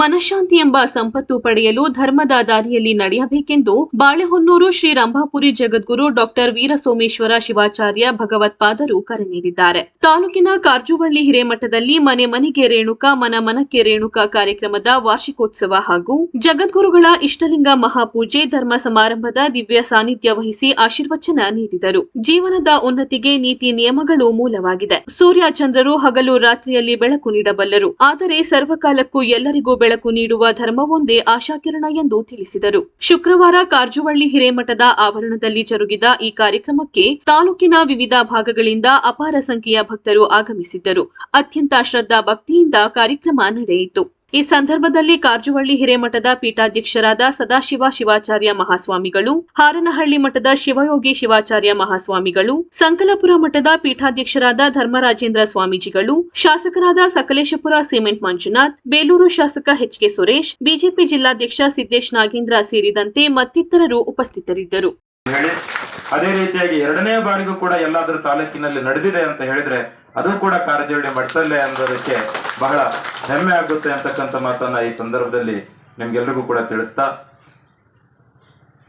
ಮನಃಶಾಂತಿ ಎಂಬ ಸಂಪತ್ತು ಪಡೆಯಲು ಧರ್ಮದ ದಾರಿಯಲ್ಲಿ ನಡೆಯಬೇಕೆಂದು ಬಾಳೆಹೊನ್ನೂರು ಶ್ರೀ ರಂಭಾಪುರಿ ಜಗದ್ಗುರು ಡಾಕ್ಟರ್ ವೀರಸೋಮೇಶ್ವರ ಶಿವಾಚಾರ್ಯ ಭಗವತ್ಪಾದರು ಕರೆ ನೀಡಿದ್ದಾರೆ. ತಾಲೂಕಿನ ಕಾರ್ಜುವಳ್ಳಿ ಹಿರೇಮಠದಲ್ಲಿ ಮನೆ ಮನೆಗೆ ರೇಣುಕಾ, ಮನ ಮನಕ್ಕೆ ರೇಣುಕಾ ಕಾರ್ಯಕ್ರಮದ ವಾರ್ಷಿಕೋತ್ಸವ ಹಾಗೂ ಜಗದ್ಗುರುಗಳ ಇಷ್ಟಲಿಂಗ ಮಹಾಪೂಜೆ, ಧರ್ಮ ಸಮಾರಂಭದ ದಿವ್ಯ ಸಾನ್ನಿಧ್ಯ ವಹಿಸಿ ಆಶೀರ್ವಚನ ನೀಡಿದರು. ಜೀವನದ ಉನ್ನತಿಗೆ ನೀತಿ ನಿಯಮಗಳು ಮೂಲವಾಗಿದೆ. ಸೂರ್ಯ ಚಂದ್ರರು ಹಗಲು ರಾತ್ರಿಯಲ್ಲಿ ಬೆಳಕು ನೀಡಬಲ್ಲರು. ಆದರೆ ಸರ್ವಕಾಲಕ್ಕೂ ಎಲ್ಲರಿಗೂ ಬೆಳಕು ನೀಡುವ ಧರ್ಮವೊಂದೇ ಆಶಾಕಿರಣ ಎಂದು ತಿಳಿಸಿದರು. ಶುಕ್ರವಾರ ಕಾರ್ಜುವಳ್ಳಿ ಹಿರೇಮಠದ ಆವರಣದಲ್ಲಿ ಜರುಗಿದ ಈ ಕಾರ್ಯಕ್ರಮಕ್ಕೆ ತಾಲೂಕಿನ ವಿವಿಧ ಭಾಗಗಳಿಂದ ಅಪಾರ ಸಂಖ್ಯೆಯ ಭಕ್ತರು ಆಗಮಿಸಿದ್ದರು. ಅತ್ಯಂತ ಶ್ರದ್ಧಾ ಭಕ್ತಿಯಿಂದ ಕಾರ್ಯಕ್ರಮ ನಡೆಯಿತು. ಈ ಸಂದರ್ಭದಲ್ಲಿ ಕಾರ್ಜುವಳ್ಳಿ ಹಿರೇಮಠದ ಪೀಠಾಧ್ಯಕ್ಷರಾದ ಸದಾಶಿವ ಶಿವಾಚಾರ್ಯ ಮಹಾಸ್ವಾಮಿಗಳು, ಹಾರನಹಳ್ಳಿ ಮಠದ ಶಿವಯೋಗಿ ಶಿವಾಚಾರ್ಯ ಮಹಾಸ್ವಾಮಿಗಳು, ಸಂಕಲಪುರ ಮಠದ ಪೀಠಾಧ್ಯಕ್ಷರಾದ ಧರ್ಮರಾಜೇಂದ್ರ ಸ್ವಾಮೀಜಿಗಳು, ಶಾಸಕರಾದ ಸಕಲೇಶಪುರ ಸಿಮೆಂಟ್ ಮಂಜುನಾಥ್, ಬೇಲೂರು ಶಾಸಕ ಎಚ್ ಕೆ ಸುರೇಶ್, ಬಿಜೆಪಿ ಜಿಲ್ಲಾಧ್ಯಕ್ಷ ಸಿದ್ದೇಶ್ ನಾಗೇಂದ್ರ ಸೇರಿದಂತೆ ಮತ್ತಿತರರು ಉಪಸ್ಥಿತರಿದ್ದರು. ಅದೇ ರೀತಿಯಾಗಿ ಎರಡನೇ ಬಾರಿಗೂ ಕೂಡ ಎಲ್ಲಾದ್ರೂ ತಾಲೂಕಿನಲ್ಲಿ ನಡೆದಿದೆ ಅಂತ ಹೇಳಿದ್ರೆ ಅದು ಕೂಡ ಕಾರ್ಯಾಚರಣೆ ಮಟ್ಟದಲ್ಲೇ ಅನ್ನೋದಕ್ಕೆ ಬಹಳ ಹೆಮ್ಮೆ ಆಗುತ್ತೆ ಅಂತಕ್ಕಂಥ ಮಾತನ್ನ ಈ ಸಂದರ್ಭದಲ್ಲಿ ನಿಮ್ಗೆಲ್ರಿಗೂ ಕೂಡ ತಿಳಿಸ್ತಾ.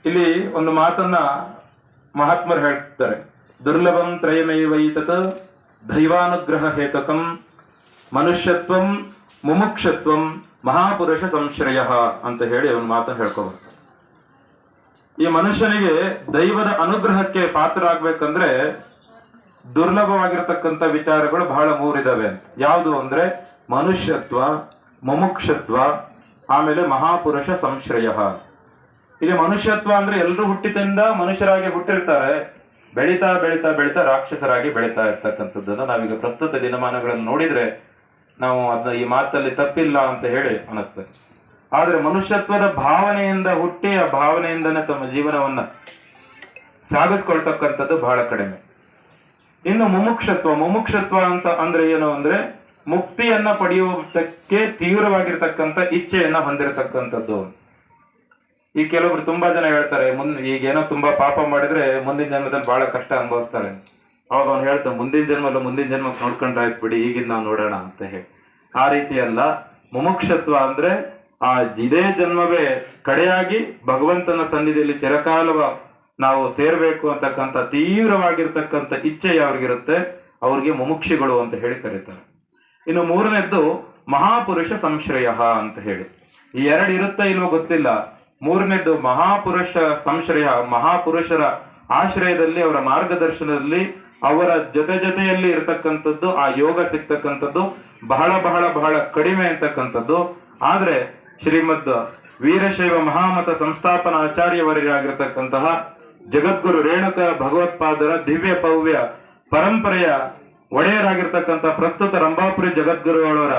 ಇಲ್ಲಿ ಒಂದು ಮಾತನ್ನ ಮಹಾತ್ಮರು ಹೇಳ್ತಾರೆ. ದುರ್ಲಭಂ ತ್ರಯಮೈವೈತತ್ ದೈವಾನುಗ್ರಹ ಹೇತಕಂ ಮನುಷ್ಯತ್ವಂ ಮುಮುಕ್ಷತ್ವಂ ಮಹಾಪುರುಷ ಸಂಶ್ರಯ ಅಂತ ಹೇಳಿ ಅವನು ಮಾತನ್ನು ಹೇಳ್ಕೋಬೇಕು ಈ ಮನುಷ್ಯನಿಗೆ ದೈವದ ಅನುಗ್ರಹಕ್ಕೆ ಪಾತ್ರ ಆಗ್ಬೇಕಂದ್ರೆ ದುರ್ಲಭವಾಗಿರ್ತಕ್ಕಂಥ ವಿಚಾರಗಳು ಬಹಳ ಮೂರಿದಾವೆ ಯಾವುದು ಅಂದ್ರೆ ಮನುಷ್ಯತ್ವ, ಮುಮುಕ್ಷತ್ವ, ಆಮೇಲೆ ಮಹಾಪುರುಷ ಸಂಶ್ರಯ. ಇಲ್ಲಿ ಮನುಷ್ಯತ್ವ ಅಂದ್ರೆ ಎಲ್ಲರೂ ಹುಟ್ಟಿದಿಂದ ಮನುಷ್ಯರಾಗಿ ಹುಟ್ಟಿರ್ತಾರೆ. ಬೆಳೀತಾ ಬೆಳೀತಾ ಬೆಳೀತಾ ರಾಕ್ಷಸರಾಗಿ ಬೆಳೀತಾ ಇರ್ತಕ್ಕಂಥದ್ದನ್ನು ನಾವೀಗ ಪ್ರಸ್ತುತ ದಿನಮಾನಗಳನ್ನು ನೋಡಿದ್ರೆ ನಾವು ಅದನ್ನ ಈ ಮಾತಲ್ಲಿ ತಪ್ಪಿಲ್ಲ ಅಂತ ಹೇಳಿ ಅನಿಸ್ತದೆ. ಆದ್ರೆ ಮನುಷ್ಯತ್ವದ ಭಾವನೆಯಿಂದ ಹುಟ್ಟಿ ಆ ಭಾವನೆಯಿಂದನೇ ತಮ್ಮ ಜೀವನವನ್ನ ಸಾಗಿಸ್ಕೊಳ್ತಕ್ಕಂಥದ್ದು ಬಹಳ ಕಡಿಮೆ. ಇನ್ನು ಮುಮುಕ್ಷತ್ವ ಮುಮುಕ್ಷತ್ವ ಅಂತ ಅಂದ್ರೆ ಏನು ಅಂದ್ರೆ, ಮುಕ್ತಿಯನ್ನ ಪಡೆಯುವುದಕ್ಕೆ ತೀವ್ರವಾಗಿರ್ತಕ್ಕಂಥ ಇಚ್ಛೆಯನ್ನ ಹೊಂದಿರತಕ್ಕಂಥದ್ದು. ಈ ಕೆಲವೊಬ್ರು ತುಂಬಾ ಜನ ಹೇಳ್ತಾರೆ, ಮುಂದ್ ಈಗ ಏನೋ ತುಂಬಾ ಪಾಪ ಮಾಡಿದ್ರೆ ಮುಂದಿನ ಜನ್ಮದಲ್ಲಿ ಬಹಳ ಕಷ್ಟ ಅನುಭವಿಸ್ತಾರೆ. ಅವಾಗ ಅವ್ನು ಹೇಳ್ತಾನೆ, ಮುಂದಿನ ಜನ್ಮಲ್ಲೂ ಮುಂದಿನ ಜನ್ಮಕ್ಕೆ ನೋಡ್ಕೊಂಡ್ರೆ ಬಿಡಿ ಈಗಿನ ನಾವು ನೋಡೋಣ ಅಂತ ಹೇಳಿ. ಆ ರೀತಿ ಅಲ್ಲ ಮುಮುಕ್ಷತ್ವ ಅಂದ್ರೆ ಆ ಇದೇ ಜನ್ಮವೇ ಕಡೆಯಾಗಿ ಭಗವಂತನ ಸನ್ನಿಧಿಯಲ್ಲಿ ಚಿರಕಾಲವ ನಾವು ಸೇರ್ಬೇಕು ಅಂತಕ್ಕಂಥ ತೀವ್ರವಾಗಿರ್ತಕ್ಕಂಥ ಇಚ್ಛೆ ಯಾವ್ರಿಗಿರುತ್ತೆ? ಅವ್ರಿಗೆ ಮುಮುಕ್ಷಿಗಳು ಅಂತ ಹೇಳಿ ಕರೀತಾರೆ. ಇನ್ನು ಮೂರನೇದ್ದು ಮಹಾಪುರುಷ ಸಂಶ್ರಯ ಅಂತ ಹೇಳಿ. ಈ ಎರಡು ಇರುತ್ತಾ ಇಲ್ವೋ ಗೊತ್ತಿಲ್ಲ. ಮೂರನೇದ್ದು ಮಹಾಪುರುಷ ಸಂಶ್ರಯ, ಮಹಾಪುರುಷರ ಆಶ್ರಯದಲ್ಲಿ, ಅವರ ಮಾರ್ಗದರ್ಶನದಲ್ಲಿ, ಅವರ ಜೊತೆ ಜೊತೆಯಲ್ಲಿ ಇರತಕ್ಕಂಥದ್ದು, ಆ ಯೋಗ ಸಿಗ್ತಕ್ಕಂಥದ್ದು ಬಹಳ ಬಹಳ ಬಹಳ ಕಡಿಮೆ ಅಂತಕ್ಕಂಥದ್ದು. ಆದ್ರೆ ಶ್ರೀಮದ್ ವೀರಶೈವ ಮಹಾಮತ ಸಂಸ್ಥಾಪನಾ ಆಚಾರ್ಯವರಿಗಾಗಿರ್ತಕ್ಕಂತಹ ಜಗದ್ಗುರು ರೇಣುಕ ಭಗವತ್ಪಾದರ ದಿವ್ಯ ಭವ್ಯ ಪರಂಪರೆಯ ಒಡೆಯರಾಗಿರ್ತಕ್ಕಂಥ ಪ್ರಸ್ತುತ ರಂಭಾಪುರಿ ಜಗದ್ಗುರುಗಳವರ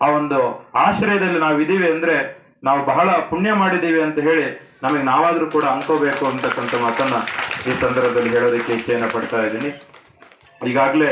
ಆ ಒಂದು ಆಶ್ರಯದಲ್ಲಿ ನಾವು ಇದೀವಿ ಅಂದ್ರೆ ನಾವು ಬಹಳ ಪುಣ್ಯ ಮಾಡಿದ್ದೀವಿ ಅಂತ ಹೇಳಿ ನಮಗೆ ನಾವಾದ್ರೂ ಕೂಡ ಅನ್ಕೋಬೇಕು ಅಂತಕ್ಕಂಥ ಮಾತನ್ನ ಈ ಸಂದರ್ಭದಲ್ಲಿ ಹೇಳೋದಕ್ಕೆ ಇಚ್ಛೆಯನ್ನು ಪಡ್ತಾ ಇದ್ದೀನಿ. ಈಗಾಗಲೇ